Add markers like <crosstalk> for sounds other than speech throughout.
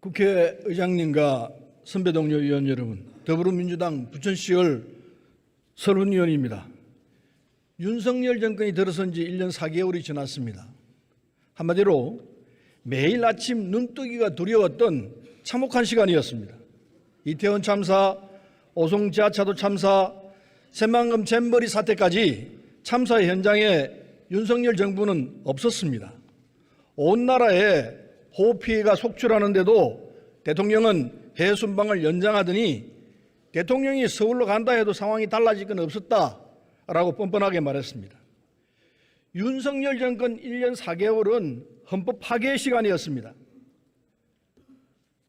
국회의장님과 선배 동료 의원 여러분, 더불어민주당 부천시을 설훈 의원입니다. 윤석열 정권이 들어선 지 1년 4개월이 지났습니다. 한마디로 매일 아침 눈뜨기가 두려웠던 참혹한 시간이었습니다. 이태원 참사, 오송 지하차도 참사, 새만금 잼버리 사태까지 참사 현장에 윤석열 정부는 없었습니다. 온 나라에 호흡 피해가 속출하는데도 대통령은 해외 순방을 연장하더니 대통령이 서울로 간다 해도 상황이 달라질 건 없었다라고 뻔뻔하게 말했습니다. 윤석열 정권 1년 4개월은 헌법 파괴 시간이었습니다.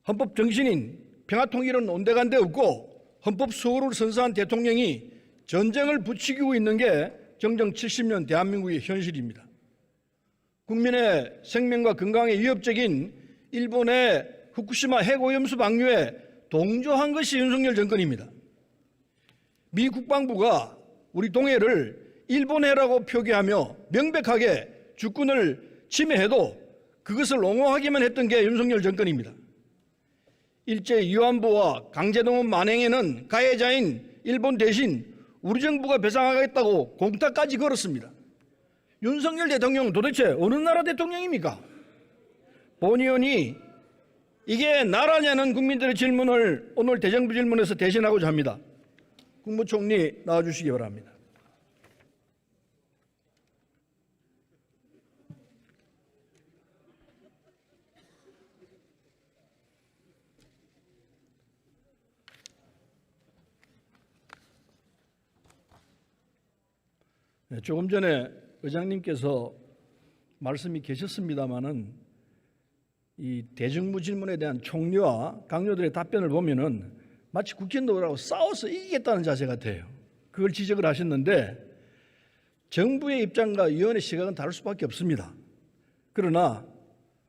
헌법 정신인 평화통일은 온데간데 없고 헌법 수호를 선사한 대통령이 전쟁을 부추기고 있는 게 정정 70년 대한민국의 현실입니다. 국민의 생명과 건강에 위협적인 일본의 후쿠시마 핵오염수 방류에 동조한 것이 윤석열 정권입니다. 미 국방부가 우리 동해를 일본해라고 표기하며 명백하게 주권을 침해해도 그것을 옹호하기만 했던 게 윤석열 정권입니다. 일제 위안부와 강제동원 만행에는 가해자인 일본 대신 우리 정부가 배상하겠다고 공탁까지 걸었습니다. 윤석열 대통령은 도대체 어느 나라 대통령입니까? 본 의원이 이게 나라냐는 국민들의 질문을 오늘 대정부 질문에서 대신하고자 합니다. 국무총리 나와주시기 바랍니다. 네, 조금 전에 의장님께서 말씀이 계셨습니다마는 이 대정부 질문에 대한 총리와 강요들의 답변을 보면은 마치 국회의원들하고 싸워서 이기겠다는 자세 같아요. 그걸 지적을 하셨는데 정부의 입장과 위원의 시각은 다를 수밖에 없습니다. 그러나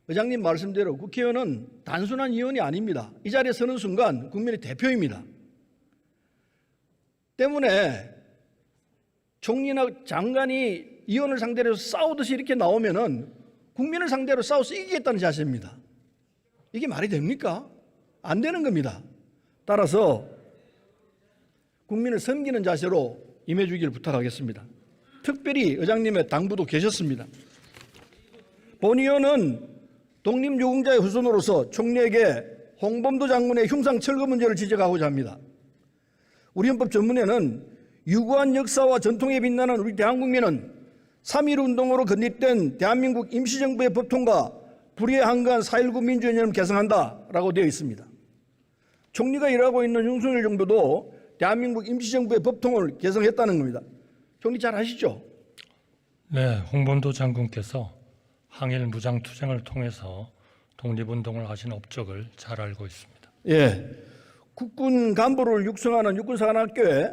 의장님 말씀대로 국회의원은 단순한 위원이 아닙니다. 이 자리에 서는 순간 국민의 대표입니다. 때문에 총리나 장관이 의원을 상대로 싸우듯이 이렇게 나오면은 국민을 상대로 싸워서 이기겠다는 자세입니다. 이게 말이 됩니까? 안 되는 겁니다. 따라서 국민을 섬기는 자세로 임해 주기를 부탁하겠습니다. 특별히 의장님의 당부도 계셨습니다. 본 의원은 독립유공자의 후손으로서 총리에게 홍범도 장군의 흉상 철거 문제를 지적하고자 합니다. 우리 헌법 전문에는 유구한 역사와 전통에 빛나는 우리 대한국민은 3.1 운동으로 건립된 대한민국 임시정부의 법통과 불의에 한가한 4.19 민주연합을 개성한다 라고 되어 있습니다. 총리가 일하고 있는 윤석열 정부도 대한민국 임시정부의 법통을 개성했다는 겁니다. 총리 잘 아시죠? 네, 홍범도 장군께서 항일 무장투쟁을 통해서 독립운동을 하신 업적을 잘 알고 있습니다. 예. 국군 간부를 육성하는 육군사관학교에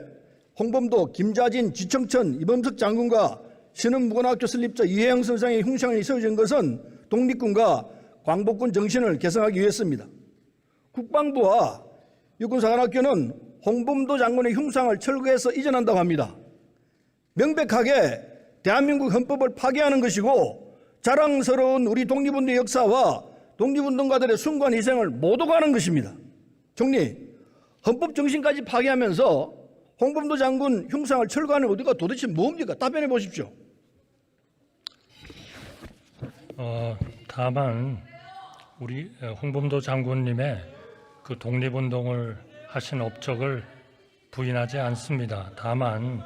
홍범도, 김자진, 지청천, 이범석 장군과 신흥무관학교 설립자 이혜영 선생의 흉상이 세워진 것은 독립군과 광복군 정신을 개성하기 위해서입니다. 국방부와 육군사관학교는 홍범도 장군의 흉상을 철거해서 이전한다고 합니다. 명백하게 대한민국 헌법을 파괴하는 것이고 자랑스러운 우리 독립운동 역사와 독립운동가들의 숭고한 희생을 못 오가는 것입니다. 총리, 헌법 정신까지 파괴하면서 홍범도 장군 흉상을 철거하는 어디가 도대체 뭡니까? 답변해 보십시오. 어, 다만 우리 홍범도 장군님의 그 독립운동을 하신 업적을 부인하지 않습니다. 다만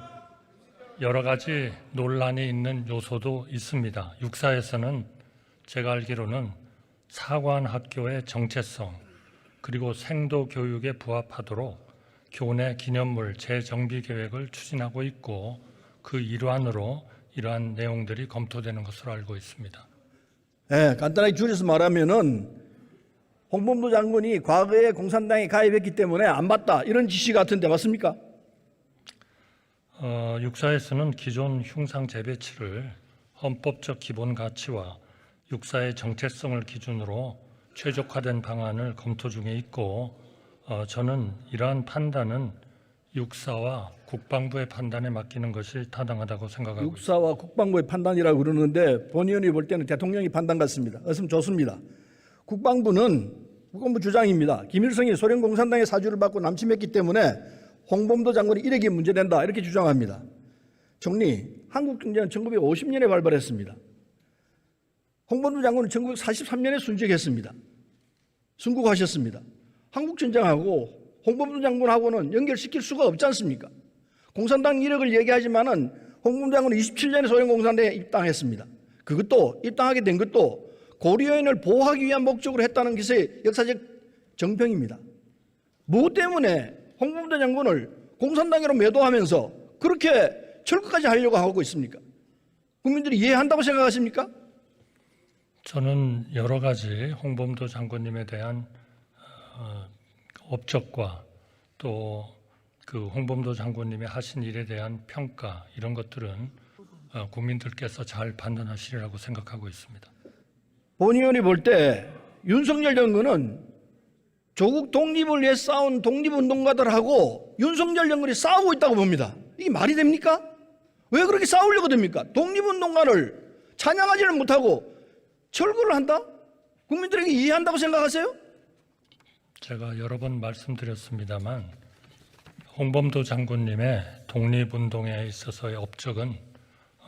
여러 가지 논란이 있는 요소도 있습니다. 육사에서는 제가 알기로는 사관 학교의 정체성 그리고 생도 교육에 부합하도록 교내 기념물 재정비 계획을 추진하고 있고 그 일환으로 이러한 내용들이 검토되는 것으로 알고 있습니다. 예, 간단하게 줄여서 말하면은 홍범도 장군이 과거에 공산당에 가입했기 때문에 안 받다 이런 지시 같은데 맞습니까? 어, 육사에서는 기존 흉상 재배치를 헌법적 기본 가치와 육사의 정체성을 기준으로 최적화된 방안을 검토 중에 있고 어, 저는 이러한 판단은 육사와 국방부의 판단에 맡기는 것이 타당하다고 생각하고 있습니다. 육사와 국방부의 판단이라고 그러는데 본 의원이 볼 때는 대통령이 판단 같습니다. 어슴 좋습니다. 국방부는 국방부 주장입니다. 김일성이 소련 공산당의 사주를 받고 남침했기 때문에 홍범도 장군이 이력이 문제된다 이렇게 주장합니다. 총리, 한국 경제는 1950년에 발발했습니다. 홍범도 장군은 1943년에 순직했습니다. 순국하셨습니다. 한국 전쟁하고 홍범도 장군하고는 연결시킬 수가 없지 않습니까? 공산당 이력을 얘기하지만은 홍범도 장군은 27년에 소련 공산당에 입당했습니다. 그것도 입당하게 된 것도 고려인을 보호하기 위한 목적으로 했다는 것의 역사적 정평입니다. 무엇 때문에 홍범도 장군을 공산당으로 매도하면서 그렇게 철거까지 하려고 하고 있습니까? 국민들이 이해한다고 생각하십니까? 저는 여러 가지 홍범도 장군님에 대한 어, 업적과 또 그 홍범도 장군님이 하신 일에 대한 평가 이런 것들은 어, 국민들께서 잘 판단하시리라고 생각하고 있습니다. 본 의원이 볼 때 윤석열 정부는 조국 독립을 위해 싸운 독립운동가들하고 윤석열 정권이 싸우고 있다고 봅니다. 이게 말이 됩니까? 왜 그렇게 싸우려고 됩니까? 독립운동가를 찬양하지를 못하고 철거를 한다? 국민들에게 이해한다고 생각하세요? 제가 여러 번 말씀드렸습니다만 홍범도 장군님의 독립운동에 있어서의 업적은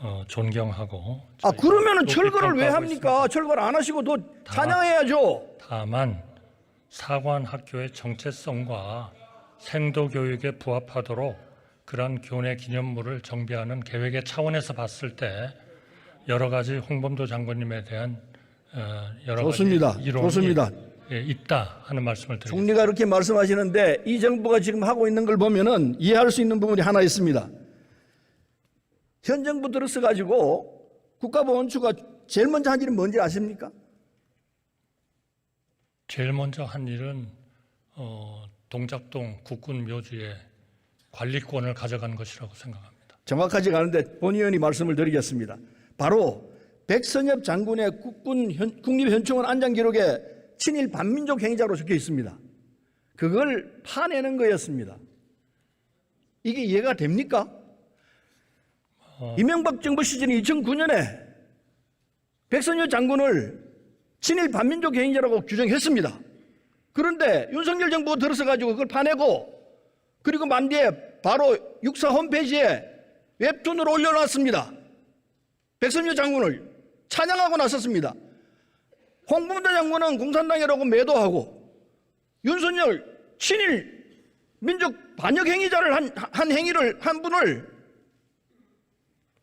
어, 존경하고 아 그러면은 철거를 왜 합니까? 있습니다. 철거를 안 하시고 더 찬양해야죠. 다만 사관 학교의 정체성과 생도 교육에 부합하도록 그러한 교내 기념물을 정비하는 계획의 차원에서 봤을 때 여러 가지 홍범도 장군님에 대한 어, 여러 좋습니다. 가지 이론이 좋습니다. 예, 있다 하는 말씀을 드립니다. 총리가 그렇게 말씀하시는데 이 정부가 지금 하고 있는 걸 보면은 이해할 수 있는 부분이 하나 있습니다. 현 정부 들어서 가지고 국가보훈처가 제일 먼저 한 일이 뭔지 아십니까? 제일 먼저 한 일은 어, 동작동 국군 묘지의 관리권을 가져간 것이라고 생각합니다. 정확하지가 않은데 본 의원이 말씀을 드리겠습니다. 바로 백선엽 장군의 국군 현- 국립현충원 안장 기록에 친일 반민족 행위자로 적혀 있습니다. 그걸 파내는 거였습니다. 이게 이해가 됩니까? 이명박 정부 시즌 2009년에 백선엽 장군을 친일 반민족 행위자라고 규정했습니다. 그런데 윤석열 정부가 들어서 가지고 그걸 파내고 그리고 만 뒤에 바로 육사 홈페이지에 웹툰으로 올려놨습니다. 백선엽 장군을 찬양하고 나섰습니다. 홍범도 장군은 공산당이라고 매도하고 윤석열 친일 민족 반역 행위자를 한, 한 행위를 한 분을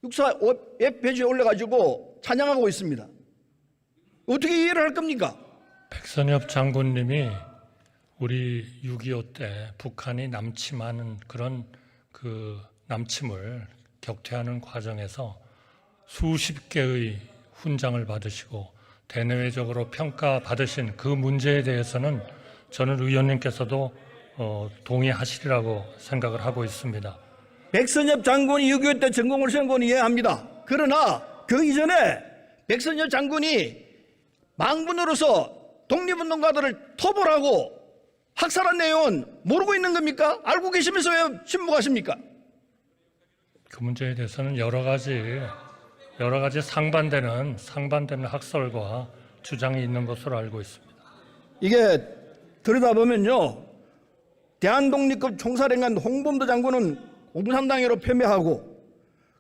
육사 웹 페이지에 올려가지고 찬양하고 있습니다. 어떻게 이해를 할 겁니까? 백선엽 장군님이 우리 6.25 때 북한이 남침하는 그런 그 남침을 격퇴하는 과정에서 수십 개의 훈장을 받으시고 대내외적으로 평가받으신 그 문제에 대해서는 저는 의원님께서도 어, 동의하시리라고 생각을 하고 있습니다. 백선엽 장군이 6.25 때 전공을 세운 건 이해합니다. 그러나 그 이전에 백선엽 장군이 망군으로서 독립운동가들을 토벌하고 학살한 내용은 모르고 있는 겁니까? 알고 계시면서 왜 침묵하십니까? 그 문제에 대해서는 여러 가지 여러 가지 상반되는 상반되는 학설과 주장이 있는 것으로 알고 있습니다. 이게 들여다보면요. 대한독립급 총사령관 홍범도 장군은 공산당으로 폄훼하고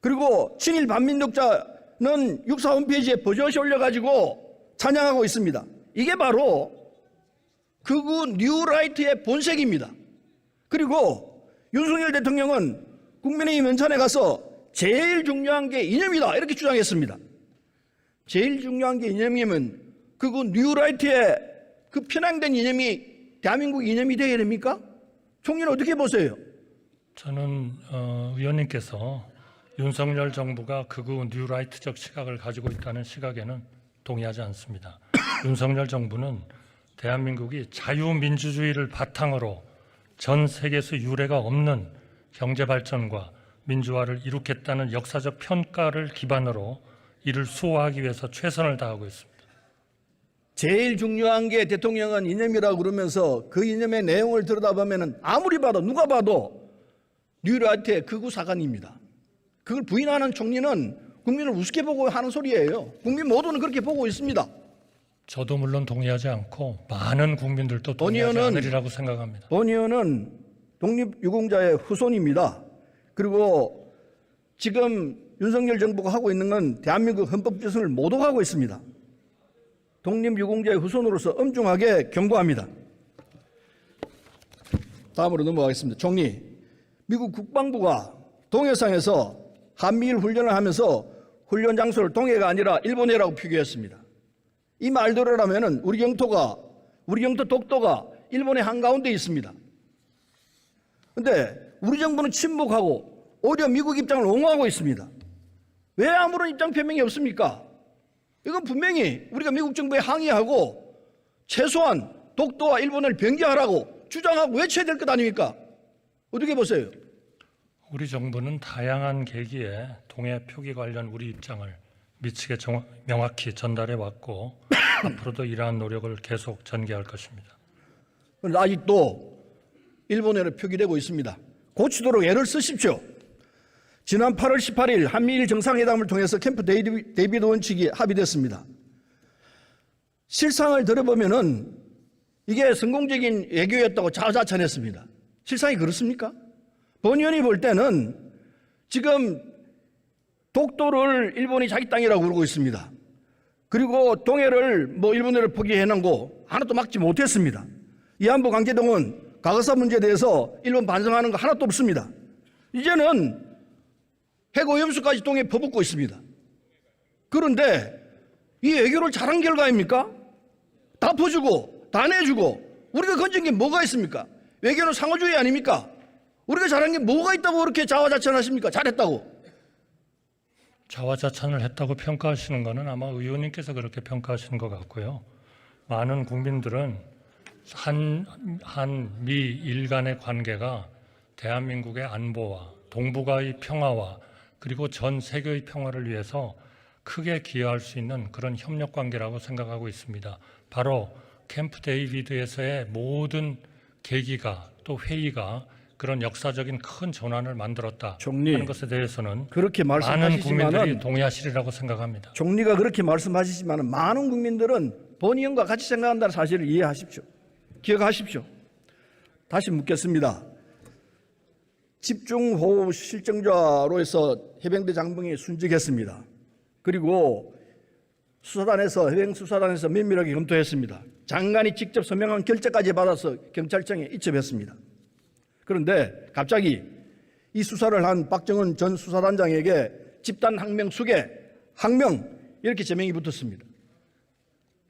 그리고 친일 반민족자는 육사 홈페이지에 버젓이 올려가지고 찬양하고 있습니다. 이게 바로 극우 뉴라이트의 본색입니다. 그리고 윤석열 대통령은 국민의힘 연찬에 가서 제일 중요한 게 이념이다 이렇게 주장했습니다. 제일 중요한 게 이념이면 그거 뉴라이트의 그 편향된 이념이 대한민국 이념이 되어야 됩니까? 총리는 어떻게 보세요? 저는 어, 의원님께서 윤석열 정부가 극우 뉴라이트적 시각을 가지고 있다는 시각에는 동의하지 않습니다. <coughs> 윤석열 정부는 대한민국이 자유민주주의를 바탕으로 전 세계에서 유례가 없는 경제 발전과 민주화를 이룩했다는 역사적 평가를 기반으로 이를 수호하기 위해서 최선을 다하고 있습니다. 제일 중요한 게 대통령은 이념이라고 그러면서 그 이념의 내용을 들여다보면 아무리 봐도 누가 봐도 뉴라이트의 극우 사관입니다. 그걸 부인하는 총리는 국민을 우습게 보고 하는 소리예요. 국민 모두는 그렇게 보고 있습니다. 저도 물론 동의하지 않고 많은 국민들도 동의하지 본의원은- 않으리라고 생각합니다. 본 의원은 독립유공자의 후손입니다. 그리고 지금 윤석열 정부가 하고 있는 건 대한민국 헌법 개선을 모독하고 있습니다. 독립유공자의 후손으로서 엄중하게 경고합니다. 다음으로 넘어가겠습니다. 총리, 미국 국방부가 동해상에서 한미일 훈련을 하면서 훈련 장소를 동해가 아니라 일본해라고 표기했습니다. 이 말대로라면 우리 영토가 우리 영토 독도가 일본의 한가운데 있습니다. 근데 우리 정부는 침묵하고 오히려 미국 입장을 옹호하고 있습니다. 왜 아무런 입장 표명이 없습니까? 이건 분명히 우리가 미국 정부에 항의하고 최소한 독도와 일본을 변경하라고 주장하고 외쳐야 될 것 아닙니까? 어떻게 보세요? 우리 정부는 다양한 계기에 동해 표기 관련 우리 입장을 미치게 정- 명확히 전달해 왔고 <coughs> 앞으로도 이러한 노력을 계속 전개할 것입니다. 아직도 일본어로 표기되고 있습니다. 고치도록 애를 쓰십시오. 지난 8월 18일 한미일 정상회담을 통해서 캠프 데이비- 데이비드 원칙이 합의됐습니다. 실상을 들어보면은 이게 성공적인 외교였다고 자자찬했습니다. 실상이 그렇습니까? 본의원이 볼 때는 지금 독도를 일본이 자기 땅이라고 그러고 있습니다. 그리고 동해를 뭐 일본어를 포기해놓고 하나도 막지 못했습니다. 이한부 강제동은 과거사 문제에 대해서 일본 반성하는 거 하나도 없습니다. 이제는 핵오염수까지 동해에 퍼붓고 있습니다. 그런데 이 외교를 잘한 결과 아닙니까? 다 퍼주고 다 내주고 우리가 건진 게 뭐가 있습니까? 외교는 상호주의 아닙니까? 우리가 잘한 게 뭐가 있다고 그렇게 자화자찬하십니까? 잘했다고. 자화자찬을 했다고 평가하시는 것은 아마 의원님께서 그렇게 평가하시는 것 같고요. 많은 국민들은 한, 한, 미, 일 간의 관계가 대한민국의 안보와 동북아의 평화와 그리고 전 세계의 평화를 위해서 크게 기여할 수 있는 그런 협력 관계라고 생각하고 있습니다. 바로 캠프 데이비드에서의 모든 계기가 또 회의가 그런 역사적인 큰 전환을 만들었다 총리, 하는 것에 대해서는 그렇게 많은 국민들이 동의하시리라고 생각합니다. 총리가 그렇게 말씀하시지만 많은 국민들은 본의원과 같이 생각한다는 사실을 이해하십시오. 기억하십시오. 다시 묻겠습니다. 집중호우 실정자로 해서 해병대 장병이 순직했습니다. 그리고 수사단에서 해병 수사단에서 면밀하게 검토했습니다. 장관이 직접 서명한 결재까지 받아서 경찰청에 이첩했습니다. 그런데 갑자기 이 수사를 한 박정은 전 수사단장에게 집단 항명 수계, 항명 이렇게 제명이 붙었습니다.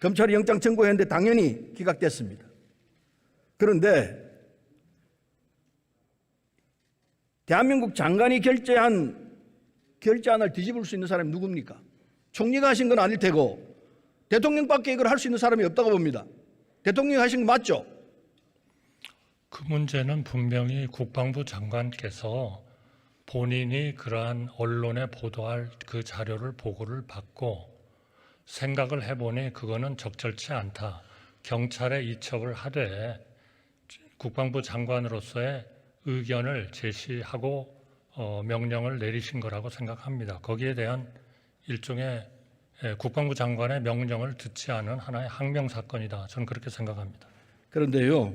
검찰이 영장 청구했는데 당연히 기각됐습니다. 그런데 대한민국 장관이 결재한 결재안을 뒤집을 수 있는 사람이 누굽니까? 총리가 하신 건 아닐 테고 대통령밖에 이걸 할 수 있는 사람이 없다고 봅니다. 대통령이 하신 거 맞죠? 그 문제는 분명히 국방부 장관께서 본인이 그러한 언론에 보도할 그 자료를 보고를 받고 생각을 해보니 그거는 적절치 않다. 경찰에 이첩을 하되 국방부 장관으로서의 의견을 제시하고 어, 명령을 내리신 거라고 생각합니다. 거기에 대한 일종의 예, 국방부 장관의 명령을 듣지 않은 하나의 항명 사건이다. 저는 그렇게 생각합니다. 그런데요,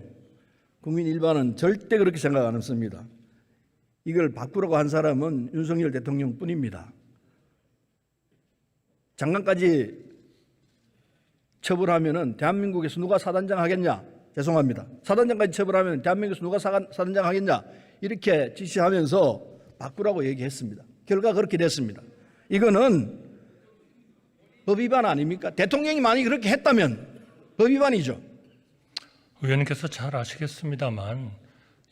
국민 일반은 절대 그렇게 생각 안 했습니다. 이걸 바꾸라고 한 사람은 윤석열 대통령 뿐입니다. 장관까지 처벌하면은 대한민국에서 누가 사단장 하겠냐? 죄송합니다. 사단장까지 처벌하면 대한민국에서 누가 사- 사단장 하겠냐? 이렇게 지시하면서 바꾸라고 얘기했습니다. 결과 그렇게 됐습니다. 이거는 법 위반 아닙니까? 대통령이 만약 그렇게 했다면 법 위반이죠. 의원님께서 잘 아시겠습니다만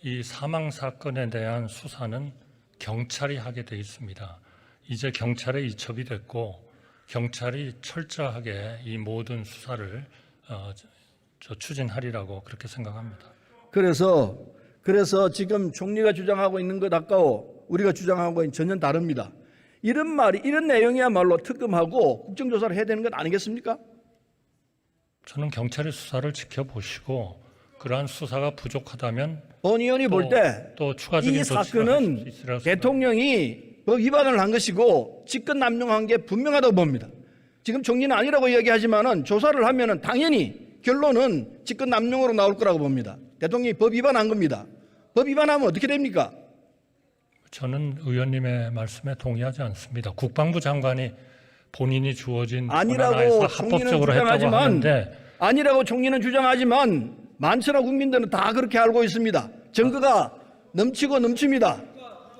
이 사망 사건에 대한 수사는 경찰이 하게 돼 있습니다. 이제 경찰에 이첩이 됐고 경찰이 철저하게 이 모든 수사를 어, 저- 저 추진하리라고 그렇게 생각합니다. 그래서 그래서 지금 총리가 주장하고 있는 것 아까워 우리가 주장하고 있는 전혀 다릅니다. 이런 말이 이런 내용이야말로 특검하고 국정조사를 해야 되는 것 아니겠습니까? 저는 경찰의 수사를 지켜보시고 그러한 수사가 부족하다면 본 의원이 볼 때 또 추가적인 이 사건은. 대통령이 법 위반을 한 것이고 직권 남용한 게 분명하다고 봅니다. 지금 총리는 아니라고 이야기하지만은 조사를 하면은 당연히 결론은 직권 남용으로 나올 거라고 봅니다. 대통령이 법 위반한 겁니다. 법 위반하면 어떻게 됩니까? 저는 의원님의 말씀에 동의하지 않습니다. 국방부 장관이 본인이 주어진 아니라고 합법적으로 했다고 하는데 아니라고 총리는 주장하지만 많지나 국민들은 다 그렇게 알고 있습니다. 증거가 넘치고 넘칩니다.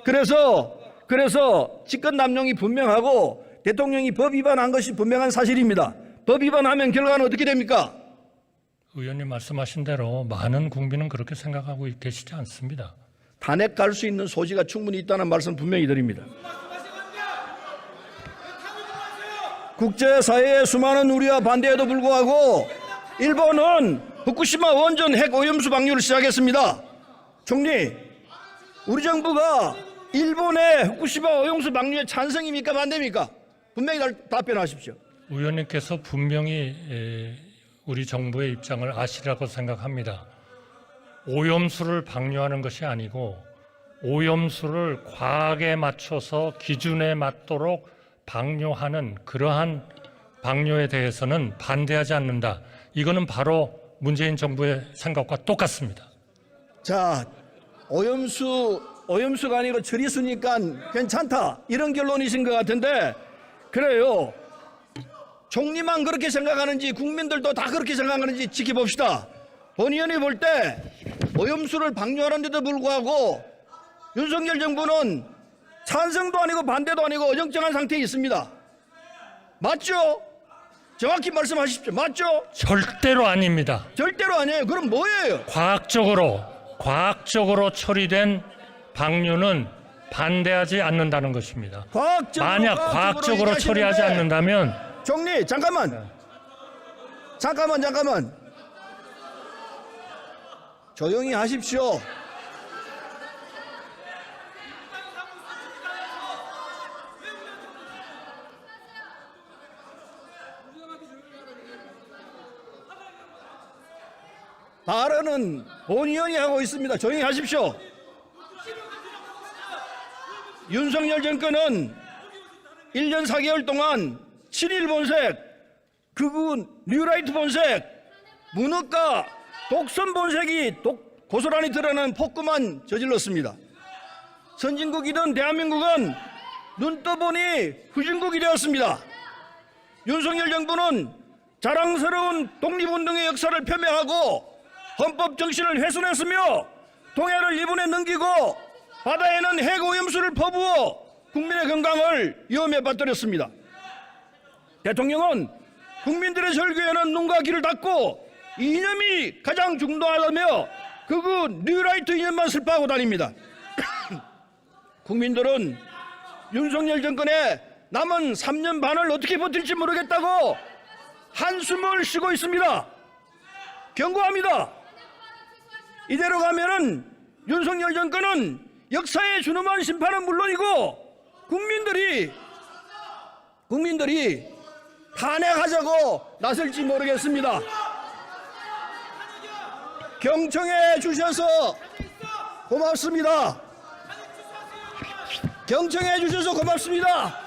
그래서 그래서 직권 남용이 분명하고 대통령이 법 위반한 것이 분명한 사실입니다. 법 위반하면 결과는 어떻게 됩니까? 의원님 말씀하신 대로 많은 국민은 그렇게 생각하고 계시지 않습니다. 탄핵 갈 수 있는 소지가 충분히 있다는 말씀 분명히 드립니다. 국제사회의 수많은 우려와 반대에도 불구하고 일본은 후쿠시마 원전 핵 오염수 방류를 시작했습니다. 총리, 우리 정부가 일본의 후쿠시마 오염수 방류에 찬성입니까 반대입니까? 분명히 달- 답변하십시오. 의원님께서 분명히 에, 우리 정부의 입장을 아시라고 생각합니다. 오염수를 방류하는 것이 아니고 오염수를 과학에 맞춰서 기준에 맞도록 방류하는 그러한 방류에 대해서는 반대하지 않는다. 이거는 바로 문재인 정부의 생각과 똑같습니다. 자, 오염수, 오염수가 아니고 처리수니까 괜찮다. 이런 결론이신 것 같은데, 그래요. 총리만 그렇게 생각하는지 국민들도 다 그렇게 생각하는지 지켜봅시다. 본 의원이 볼 때 오염수를 방류하는데도 불구하고 윤석열 정부는 찬성도 아니고 반대도 아니고 어정쩡한 상태에 있습니다. 맞죠? 정확히 말씀하십시오. 맞죠? 절대로 아닙니다. 절대로 아니에요. 그럼 뭐예요? 과학적으로 과학적으로 처리된 방류는 반대하지 않는다는 것입니다. 과학적으로 만약 과학적으로 얘기하시는데 처리하지 않는다면 총리 잠깐만. 잠깐만 잠깐만. 조용히 하십시오. 발언은 본 의원이 하고 있습니다. 조용히 하십시오. 윤석열 정권은 1년 4개월 동안 7일 본색, 극우 뉴라이트 본색, 문학과 독선 본색이 독- 고스란히 드러나는 폭구만 저질렀습니다. 선진국이든 대한민국은 눈 떠보니 후진국이 되었습니다. 윤석열 정부는 자랑스러운 독립운동의 역사를 폄훼하고 헌법 정신을 훼손했으며 동해를 일본에 넘기고 바다에는 핵오염수를 퍼부어 국민의 건강을 위험에 빠뜨렸습니다. 대통령은 국민들의 절규에는 눈과 귀를 닫고 이념이 가장 중도하다며 극우 뉴라이트 이념만 슬퍼하고 다닙니다. <coughs> 국민들은 윤석열 정권의 남은 3년 반을 어떻게 버틸지 모르겠다고 한숨을 쉬고 있습니다. 경고합니다. 이대로 가면은 윤석열 정권은 역사에 준엄한 심판은 물론이고 국민들이 국민들이 탄핵하자고 나설지 모르겠습니다. 경청해 주셔서 고맙습니다. 경청해 주셔서 고맙습니다.